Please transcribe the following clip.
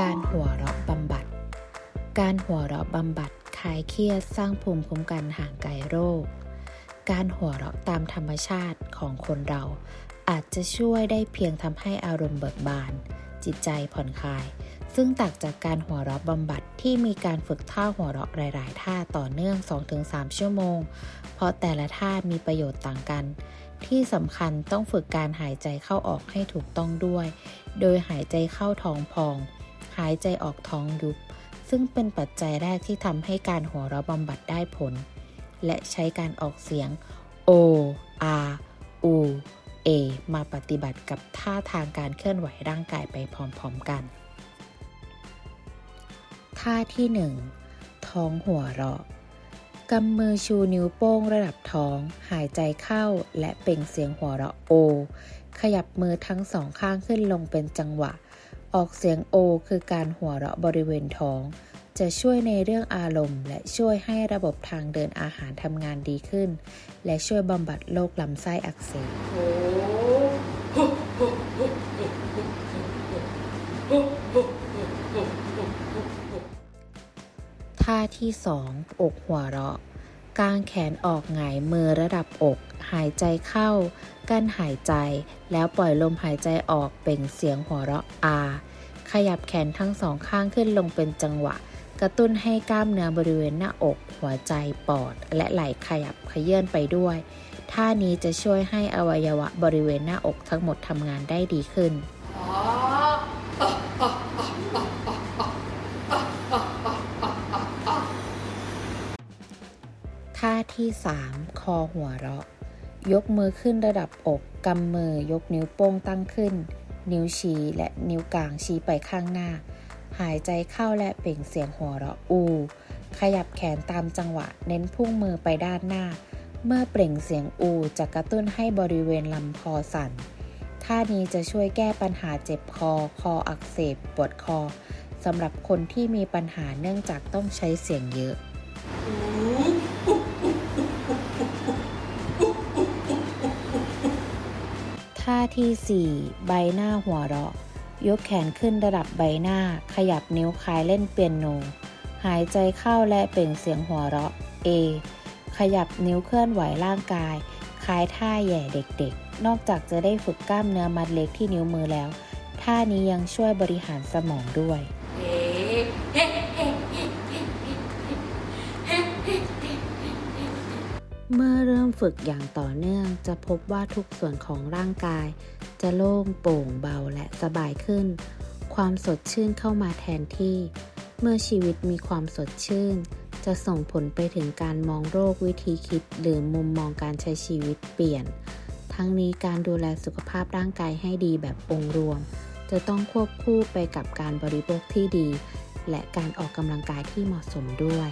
การหัวเราะบำบัด การหัวเราะบำบัดคลายเครียดสร้างภูมิคุ้มกันห่างไกลโรค การหัวเราะตามธรรมชาติของคนเรา อาจจะช่วยได้เพียงทำให้อารมณ์เบิกบาน จิตใจผ่อนคลาย ซึ่งต่างจากการหัวเราะบำบัดที่มีการฝึกท่าหัวเราะหลาย ๆ ท่าต่อเนื่อง 2-3 ชั่วโมง เพราะแต่ละท่ามีประโยชน์ต่างกัน ที่สำคัญต้องฝึกการหายใจเข้าออกให้ถูกต้องด้วย โดยหายใจเข้าท้องพอง หายใจออกท้องยุบ ซึ่งเป็นปัจจัยแรกที่ทำให้การหัวเราะบำบัดได้ผล และใช้การออกเสียง O R U A มาปฏิบัติกับท่าทางการเคลื่อนไหวร่างกายไปพร้อม ๆ กัน ท่าที่ 1 ท้องหัวเราะกำมือชูนิ้วโป้งระดับท้อง หายใจเข้าและเปล่งเสียงหัวเราะโอ ขยับมือทั้งสองข้างขึ้นลงเป็นจังหวะ ออกเสียงโอ คือการหัวเราะบริเวณท้อง จะช่วยในเรื่องอารมณ์ และช่วยให้ระบบทางเดินอาหารทำงานดีขึ้น และช่วยบำบัดโรคลำไส้อักเสบ ท่าที่2องอกหัวเราะ กางแขนออกหงายมือระดับอก หายใจเข้า กั้นหายใจ แล้วปล่อยลมหายใจออกเปล่งเสียงหัวเราะอา ขยับแขนทั้งสองข้างขึ้นลงเป็นจังหวะ กระตุ้นให้กล้ามเนื้อบริเวณหน้าอก หัวใจปอด และไหล่ขยับขยื่นไปด้วย ท่านี้จะช่วยให้อวัยวะบริเวณหน้าอกทั้งหมดทำงานได้ดีขึ้น ท่าที่ 3 คอหัวเราะ ยกมือขึ้นระดับอก กำมือยกนิ้วโป้งตั้งขึ้น นิ้วชี้และนิ้วกลางชี้ไปข้างหน้า หายใจเข้าและเปล่งเสียงหัวเราะอู ขยับแขนตามจังหวะ เน้นพุ่งมือไปด้านหน้า เมื่อเปล่งเสียงอูจะกระตุ้นให้บริเวณลำคอสั่น ท่านี้จะช่วยแก้ปัญหาเจ็บคอ คออักเสบ ปวดคอสำหรับคนที่มีปัญหาเนื่องจากต้องใช้เสียงเยอะ ท่าที่ 4 ใบหน้าหัวเราะ ยกแขนขึ้นระดับใบหน้า ขยับนิ้วคล้ายเล่นเปียโน หายใจเข้าและเปล่งเสียงหัวเราะ A ขยับนิ้วเคลื่อนไหวร่างกาย คล้ายท่าแย่เด็กๆ นอกจากจะได้ฝึกกล้ามเนื้อมัดเล็กที่นิ้วมือแล้ว ท่านี้ยังช่วยบริหารสมองด้วย เมื่อเริ่มฝึกอย่างต่อเนื่องจะพบว่าทุกส่วนของร่างกาย จะโล่งโปร่งเบาและสบายขึ้น ความสดชื่นเข้ามาแทนที่ เมื่อชีวิตมีความสดชื่น จะส่งผลไปถึงการมองโรควิธีคิด หรือมุมมองการใช้ชีวิตเปลี่ยน ทั้งนี้การดูแลสุขภาพร่างกายให้ดีแบบองค์รวม จะต้องควบคู่ไปกับการบริโภคที่ดี และการออกกำลังกายที่เหมาะสมด้วย